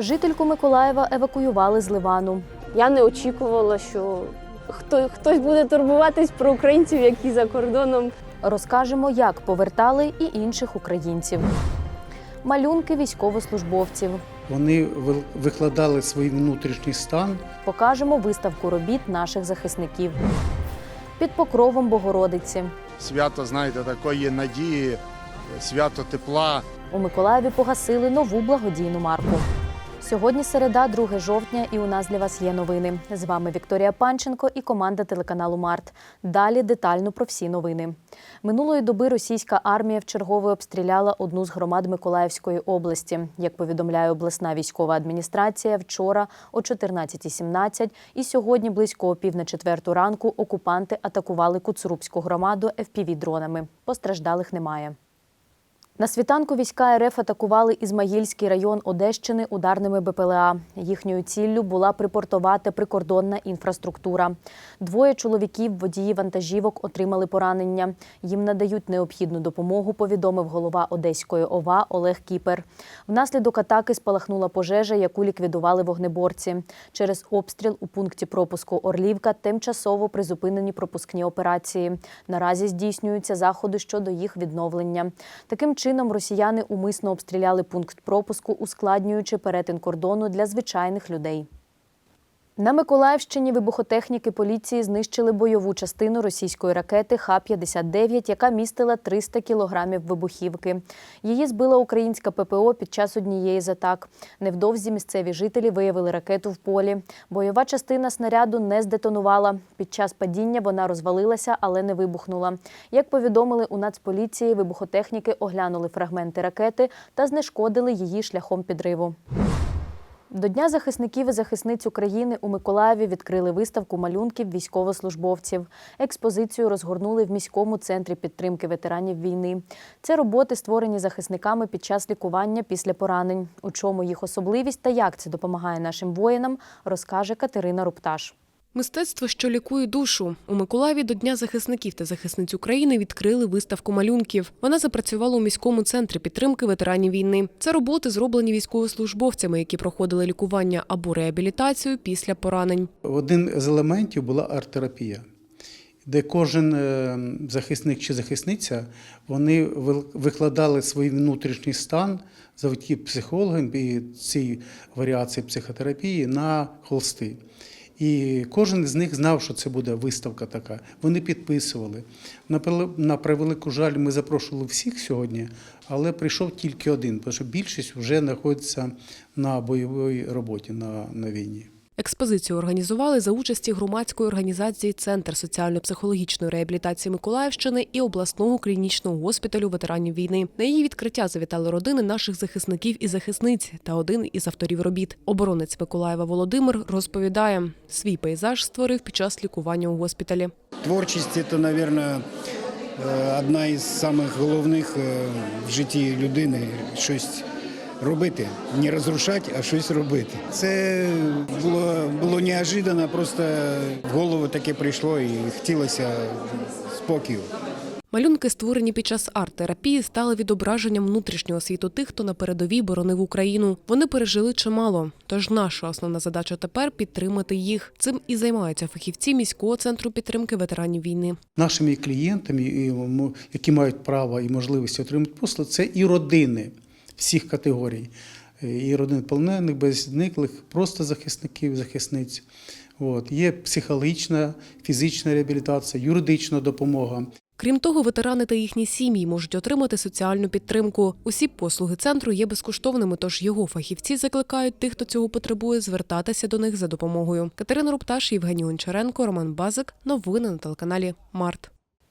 Жительку Миколаєва евакуювали з Ливану. Я не очікувала, що хто, хтось буде турбуватись про українців, які за кордоном. Розкажемо, як повертали і інших українців. Малюнки військовослужбовців. Вони викладали свій внутрішній стан. Покажемо виставку робіт наших захисників. Під покровом Богородиці. свято, знаєте, такої надії, свято тепла. У Миколаєві погасили нову благодійну марку. Сьогодні середа, 2 жовтня, і у нас для вас є новини. З вами Вікторія Панченко і команда телеканалу Март. Далі детально про всі новини. Минулої доби російська армія вчергове обстріляла одну з громад Миколаївської області. Як повідомляє обласна військова адміністрація, вчора о 14.17 і сьогодні близько пів на четверту ранку окупанти атакували Куцурубську громаду FPV-дронами. Постраждалих немає. На світанку війська РФ атакували Ізмаїльський район Одещини ударними БПЛА. Їхньою ціллю була припортувати прикордонна інфраструктура. Двоє чоловіків, водії вантажівок, отримали поранення. Їм надають необхідну допомогу, повідомив голова Одеської ОВА Олег Кіпер. Внаслідок атаки спалахнула пожежа, яку ліквідували вогнеборці. Через обстріл у пункті пропуску Орлівка тимчасово призупинені пропускні операції. Наразі здійснюються заходи щодо їх відновлення. Таким чином росіяни умисно обстріляли пункт пропуску, ускладнюючи перетин кордону для звичайних людей. На Миколаївщині вибухотехніки поліції знищили бойову частину російської ракети Х-59, яка містила 300 кілограмів вибухівки. Її збила українська ППО під час однієї з атак. Невдовзі місцеві жителі виявили ракету в полі. Бойова частина снаряду не здетонувала. Під час падіння вона розвалилася, але не вибухнула. Як повідомили у Нацполіції, вибухотехніки оглянули фрагменти ракети та знешкодили її шляхом підриву. До Дня захисників і захисниць України у Миколаєві відкрили виставку малюнків військовослужбовців. Експозицію розгорнули в міському центрі підтримки ветеранів війни. Це роботи, створені захисниками під час лікування після поранень. У чому їх особливість та як це допомагає нашим воїнам, розкаже Катерина Рупташ. Мистецтво, що лікує душу. У Миколаєві до Дня захисників та захисниць України відкрили виставку малюнків. Вона запрацювала у міському центрі підтримки ветеранів війни. Це роботи, зроблені військовослужбовцями, які проходили лікування або реабілітацію після поранень. Один з елементів була арт-терапія, де кожен е, захисник чи захисниця вони викладали свій внутрішній стан завдяки психологам і цій варіації психотерапії на холсти. І кожен з них знав, що це буде виставка така. Вони підписували. На превел- превелику жаль, ми запрошували всіх сьогодні, але прийшов тільки один, тому що більшість вже знаходиться на бойовій роботі на, на війні. Експозицію організували за участі громадської організації Центр соціально-психологічної реабілітації Миколаївщини і обласного клінічного госпіталю ветеранів війни. На її відкриття завітали родини наших захисників і захисниць та один із авторів робіт. Оборонець Миколаєва Володимир розповідає, свій пейзаж створив під час лікування у госпіталі. Творчість це, мабуть, одна із самих головних е, в житті людини щось робити. Не розрушати, а щось робити. Це було, було неожиданно, просто в голову таке прийшло і хотілося спокою. Малюнки, створені під час арт-терапії, стали відображенням внутрішнього світу тих, хто на передовій боронив Україну. Вони пережили чимало. Тож наша основна задача тепер підтримати їх. Цим і займаються фахівці міського центру підтримки ветеранів війни. Нашими клієнтами, які мають право і можливість отримати послуги, це і родини всіх категорій. Е, І родини полонених, беззниклих, просто захисників, захисниць. От. Є психологічна, фізична реабілітація, юридична допомога. Крім того, ветерани та їхні сім'ї можуть отримати соціальну підтримку. Усі послуги центру є безкоштовними, тож його фахівці закликають тих, хто цього потребує, звертатися до них за допомогою. Катерина Рупташ, Євгеній Гончаренко, Роман Базик. Новини на телеканалі Март.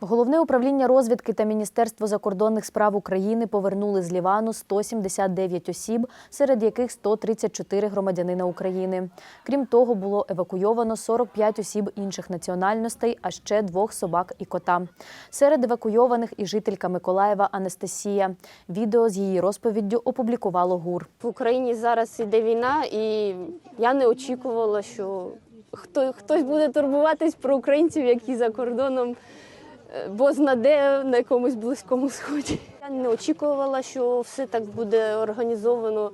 Головне управління розвідки та Міністерство закордонних справ України повернули з Лівану 179 осіб, серед яких 134 громадянина України. Крім того, було евакуйовано 45 осіб інших національностей, а ще двох собак і кота. Серед евакуйованих і жителька Миколаєва Анастасія. Відео з її розповіддю опублікувало ГУР. В Україні зараз іде війна, і я не очікувала, що хто, хтось буде турбуватись про українців, які за кордоном, бо знаде на якомусь близькому сході. Я не очікувала, що все так буде організовано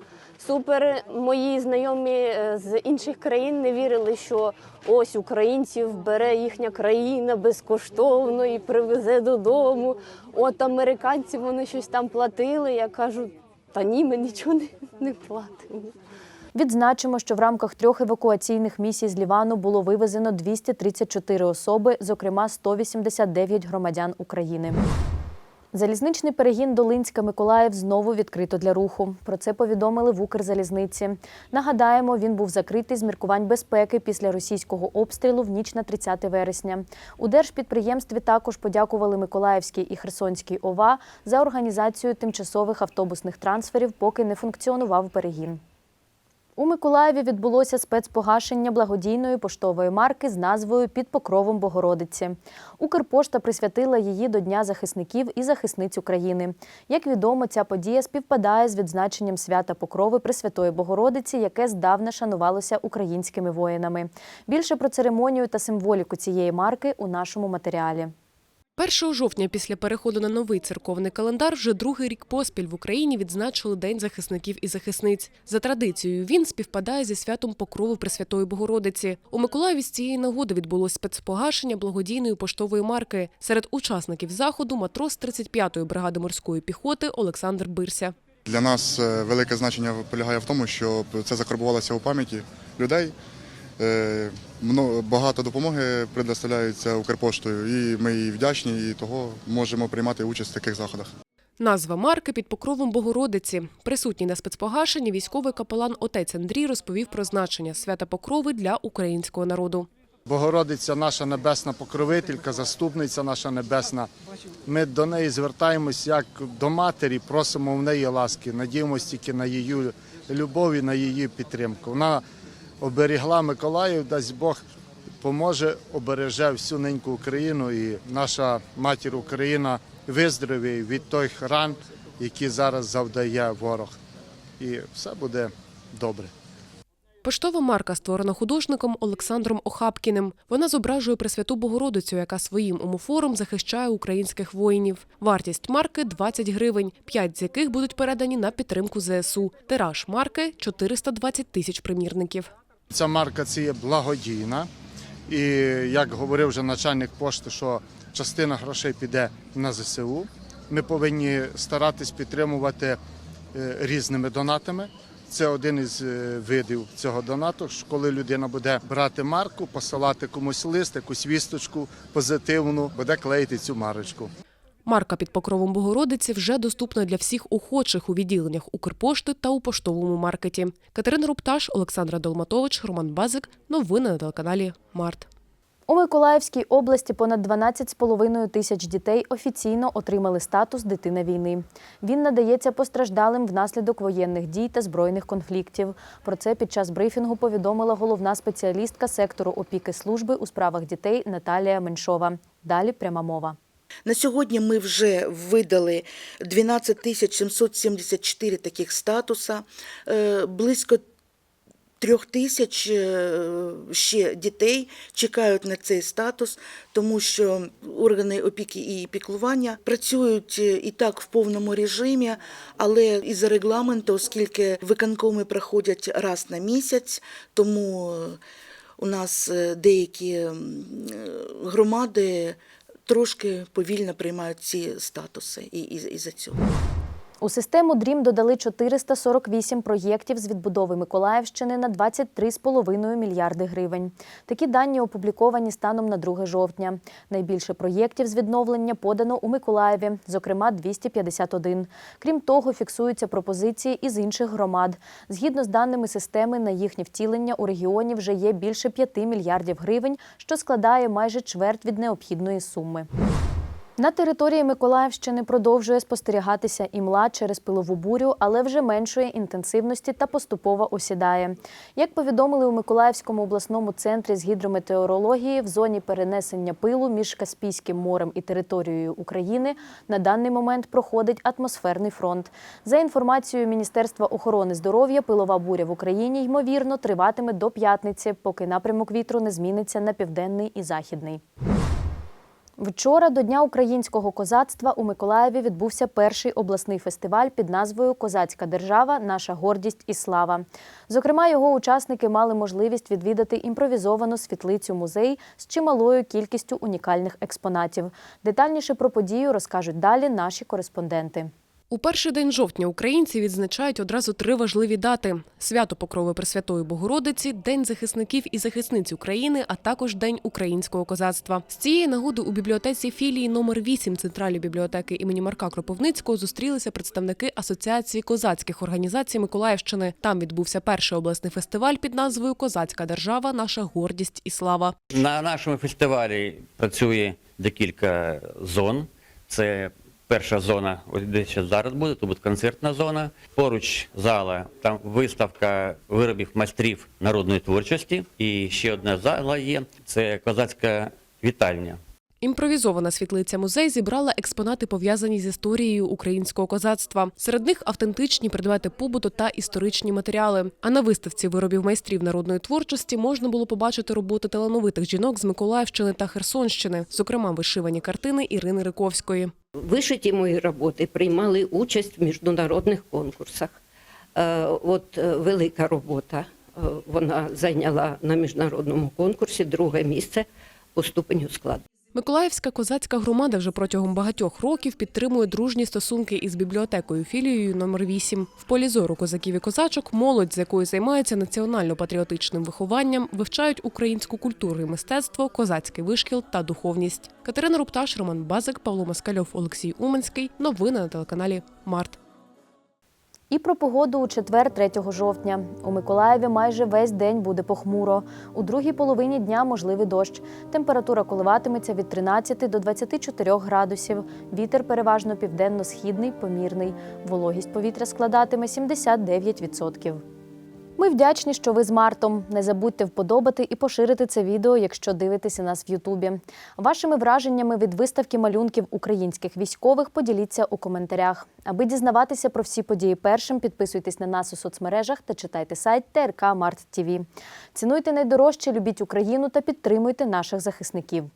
супер. Мої знайомі е, з інших країн не вірили, що ось українців бере їхня країна безкоштовно і привезе додому. От американці вони щось там платили. Я кажу, та ні, ми нічого не, не платимо. Відзначимо, що в рамках трьох евакуаційних місій з Лівану було вивезено 234 особи, зокрема 189 громадян України. Залізничний перегін Долинська-Миколаїв знову відкрито для руху. Про це повідомили в Укрзалізниці. Нагадаємо, він був закритий з міркувань безпеки після російського обстрілу в ніч на 30 вересня. У держпідприємстві також подякували Миколаївській і Херсонській ОВА за організацію тимчасових автобусних трансферів, поки не функціонував перегін. У Миколаєві відбулося спецпогашення благодійної поштової марки з назвою Під покровом Богородиці. Укрпошта присвятила її до Дня захисників і захисниць України. Як відомо, ця подія співпадає з відзначенням свята Покрови Пресвятої Богородиці, яке здавна шанувалося українськими воїнами. Більше про церемонію та символіку цієї марки у нашому матеріалі. 1 жовтня після переходу на новий церковний календар вже другий рік поспіль в Україні відзначили День захисників і захисниць. За традицією він співпадає зі святом Покрову Пресвятої Богородиці. У Миколаєві з цієї нагоди відбулось спецпогашення благодійної поштової марки. Серед учасників заходу матрос 35-ї бригади морської піхоти Олександр Бирся. Для нас е, велике значення полягає в тому, щоб це закарбувалося у пам'яті людей. Е, мно- Багато допомоги предоставляється Укрпоштою, і ми їй вдячні, і того можемо приймати участь в таких заходах. Назва марки під покровом Богородиці. Присутній на спецпогашенні військовий капелан отець Андрій розповів про значення свята Покрови для українського народу. Богородиця наша небесна покровителька, заступниця наша небесна. Ми до неї звертаємось як до матері, просимо в неї ласки, надіємося тільки на її любов і на її підтримку. Вона оберігла Миколаїв, дасть Бог поможе, обереже всю неньку Україну і наша матір Україна виздоровіє від тих ран, які зараз завдає ворог. І все буде добре. Поштова марка створена художником Олександром Охапкіним. Вона зображує Пресвяту Богородицю, яка своїм омофором захищає українських воїнів. Вартість марки 20 гривень, 5 з яких будуть передані на підтримку ЗСУ. Тираж марки 420 тисяч примірників. Ця марка це є благодійна. І як говорив вже начальник пошти, що частина грошей піде на ЗСУ. Ми повинні старатись підтримувати е, різними донатами. Це один із е, видів цього донату. Коли людина буде брати марку, посилати комусь лист, якусь вісточку позитивну, буде клеїти цю марочку. Марка під покровом Богородиці вже доступна для всіх охочих у відділеннях Укрпошти та у поштовому маркеті. Катерина Рупташ, Олександра Долматович, Роман Базик. Новини на телеканалі Март. У Миколаївській області понад 12,5 тисяч дітей офіційно отримали статус дитина війни. Він надається постраждалим внаслідок воєнних дій та збройних конфліктів. Про це під час брифінгу повідомила головна спеціалістка сектору опіки служби у справах дітей Наталія Меншова. Далі пряма мова. На сьогодні ми вже видали 12 тисяч 774 таких статуса, Е, близько трьох тисяч е, ще дітей чекають на цей статус, тому що органи опіки і піклування працюють е, і так в повному режимі, але із за регламенту, оскільки виконкоми проходять раз на місяць, тому у нас деякі громади трошки повільно приймають ці статуси і, і, і за цього. У систему ДРІМ додали 448 проєктів з відбудови Миколаївщини на 23,5 мільярди гривень. Такі дані опубліковані станом на 2 жовтня. Найбільше проєктів з відновлення подано у Миколаєві, зокрема 251. Крім того, фіксуються пропозиції із інших громад. Згідно з даними системи, на їхнє втілення у регіоні вже є більше 5 мільярдів гривень, що складає майже чверть від необхідної суми. На території Миколаївщини продовжує спостерігатися імла через пилову бурю, але вже меншої інтенсивності та поступово осідає. Як повідомили у Миколаївському обласному центрі з гідрометеорології, в зоні перенесення пилу між Каспійським морем і територією України на даний момент проходить атмосферний фронт. За інформацією Міністерства охорони здоров'я, пилова буря в Україні ймовірно триватиме до п'ятниці, поки напрямок вітру не зміниться на південний і західний. Вчора до Дня українського козацтва у Миколаєві відбувся перший обласний фестиваль під назвою Козацька держава Наша гордість і слава. Зокрема, його учасники мали можливість відвідати імпровізовану світлицю музей з чималою кількістю унікальних експонатів. Детальніше про подію розкажуть далі наші кореспонденти. У перший день жовтня українці відзначають одразу три важливі дати: свято Покрови Пресвятої Богородиці, День захисників і захисниць України, а також День українського козацтва. З цієї нагоди у бібліотеці філії номер 8 Центральної бібліотеки імені Марка Кропивницького зустрілися представники Асоціації козацьких організацій Миколаївщини. Там відбувся перший обласний фестиваль під назвою Козацька держава Наша гордість і слава. На нашому фестивалі працює декілька зон. Це перша зона, ось де ще зараз буде, тут буде концертна зона. Поруч зала, там виставка виробів майстрів народної творчості. І ще одна зала є це козацька вітальня. Імпровізована світлиця музей зібрала експонати, пов'язані з історією українського козацтва. Серед них автентичні предмети побуту та історичні матеріали. А на виставці виробів майстрів народної творчості можна було побачити роботи талановитих жінок з Миколаївщини та Херсонщини, зокрема вишивані картини Ірини Риковської. Вишиті мої роботи приймали участь в міжнародних конкурсах. Е, От е, велика робота. е, Вона зайняла на міжнародному конкурсі друге місце по ступеню складу. Миколаївська козацька громада вже протягом багатьох років підтримує дружні стосунки із бібліотекою філією номер 8 В полі зору козаків і козачок молодь, з якою займаються національно-патріотичним вихованням, вивчають українську культуру і мистецтво, козацький вишкіл та духовність. Катерина Рупташ, Роман Базик, Павло Москальов, Олексій Уманський. Новини на телеканалі Март. І про погоду у четвер, 3 жовтня. У Миколаєві майже весь день буде похмуро. У другій половині дня можливий дощ. Температура коливатиметься від 13 до 24 градусів. Вітер переважно південно-східний, помірний. Вологість повітря складатиме 79%. Ми вдячні, що ви з Мартом. Не забудьте вподобати і поширити це відео, якщо дивитеся нас в Ютубі. Вашими враженнями від виставки малюнків українських військових поділіться у коментарях. Аби дізнаватися про всі події першим, підписуйтесь на нас у соцмережах та читайте сайт ТРК Март ТІВІ. Цінуйте найдорожче, любіть Україну та підтримуйте наших захисників.